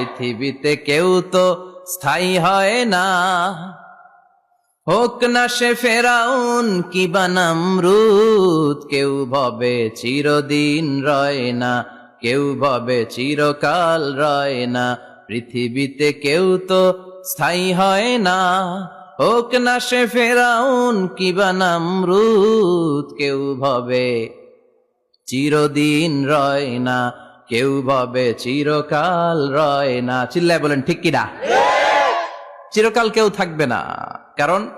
পৃথিবীতে কেউ তো স্থায়ী হয় না। হোক না সে ফেরাউন কি বানামরুদ কেউ ভবে চিরদিন রয় না, কেউ ভবে চিরকাল রয় না। পৃথিবীতে কেউ তো স্থায়ী হয় না। হোক না সে ফেরাউন কি বানামরুদ কেউ ভবে চিরদিন রয় না। কেউ ভাবে চিরকাল রয় না। চিল্লায় বলেন, ঠিক কিনা? চিরকাল কেউ থাকবে না। কারণ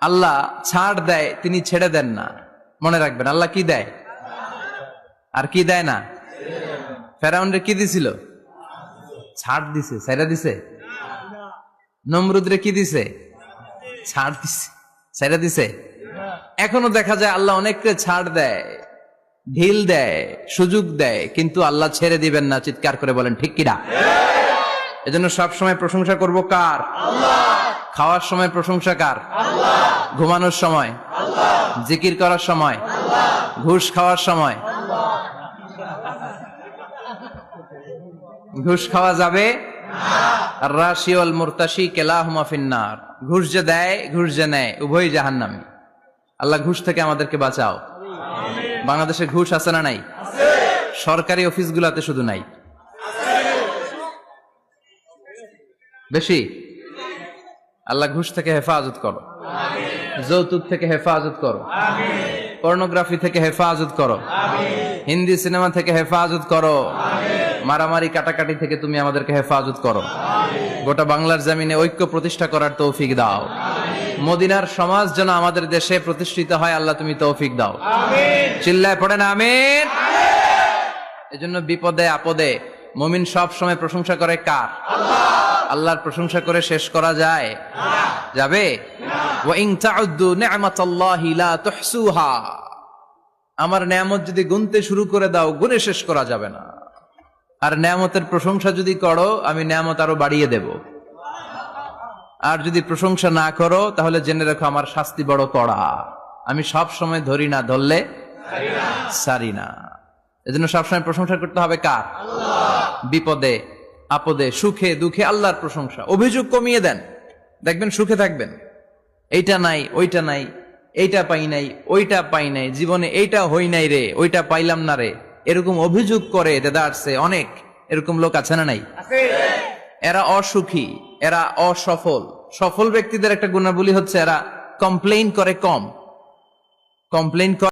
আল্লাহ ছাড় দেয়, তিনি ছেড়ে দেন না। মনে রাখবেন, আল্লাহ কি দেয়? আর কি দেয় না? ফেরাউনরে কি দিছিল? ছাড় দিছে। ছেড়ে দিছে? নমরুদরে কি দিছে? ছাড় দিছে। ছেড়ে দিছে? এখনও দেখা যায় আল্লাহ অনেককে ছাড় দেয়। ঢিল দেয় সুযোগ দেয় কিন্তু আল্লাহ ছেড়ে দিবেন না চিৎকার করে বলেন ঠিক কিনা? এজন্য সব সময় প্রশংসা করব কার? খাওয়ার সময় প্রশংসা কার? ঘুমানোর সময়? জিকির করার সময়? ঘুষ খাওয়ার সময়? ঘুষ খাওয়া যাবে? রাশিওল মুরতাসি কেলাহুমা ফিন্নার। ঘুষ যে দেয় ঘুষ যে নেয় উভয় জাহান্নামী। আল্লাহ ঘুষ থেকে আমাদেরকে বাঁচাও। বাংলাদেশে ঘুষ আছে না নাই? সরকারি অফিসগুলোতে শুধু নাই। বেশি? আল্লাহ ঘুষ থেকে হেফাজত করো। যৌতুক থেকে হেফাজত করো। পর্নোগ্রাফি থেকে হেফাজত করো। হিন্দি সিনেমা থেকে হেফাজত করো। মারামারি কাটাকাটি থেকে তুমি আমাদেরকে হেফাজত করো। গোটা বাংলার জমিনে ঐক্য প্রতিষ্ঠা করার তৌফিক দাও। মদিনার সমাজ যেন আমাদের দেশে প্রতিষ্ঠিত হয়, আল্লাহ তুমি তৌফিক দাও। চিল্লায় পড়ে না, আমিন? এজন্য বিপদে, আপদে মমিন সব সময় প্রশংসা করে কার? আল্লাহর প্রশংসা করে শেষ করা যায়। যাবে? আমার নিয়ামত যদি গুনতে শুরু করে দাও, গুনে শেষ করা যাবে না। আর নিয়ামতের প্রশংসা যদি করো, আমি নিয়ামত আরও বাড়িয়ে দেব। আর যদি প্রশংসা না করো, তাহলে জেনে রাখো আমার শাস্তি বড় কড়া। আমি সব সময় ধরি না, ধরলে সারি না। এজন্য সবসময় প্রশংসা করতে হবে কার? বিপদে, আপদে, সুখে, দুঃখে, আল্লাহর প্রশংসা। অভিযোগ কমিয়ে দেন। দেখবেন সুখে থাকবেন। এইটা নাই, ওইটা নাই, এইটা পাই নাই, ওইটা পাই নাই, জীবনে এইটা হই নাই রে, ওইটা পাইলাম না রে। এরকম অভিযোগ করে দেদারসে অনেক। এরকম লোক আছে না নাই? এরা অসুখী এরা অসফল। সফল ব্যক্তিদের একটা গুণাবলী হচ্ছে এরা কমপ্লেন করে কম। কমপ্লেন করে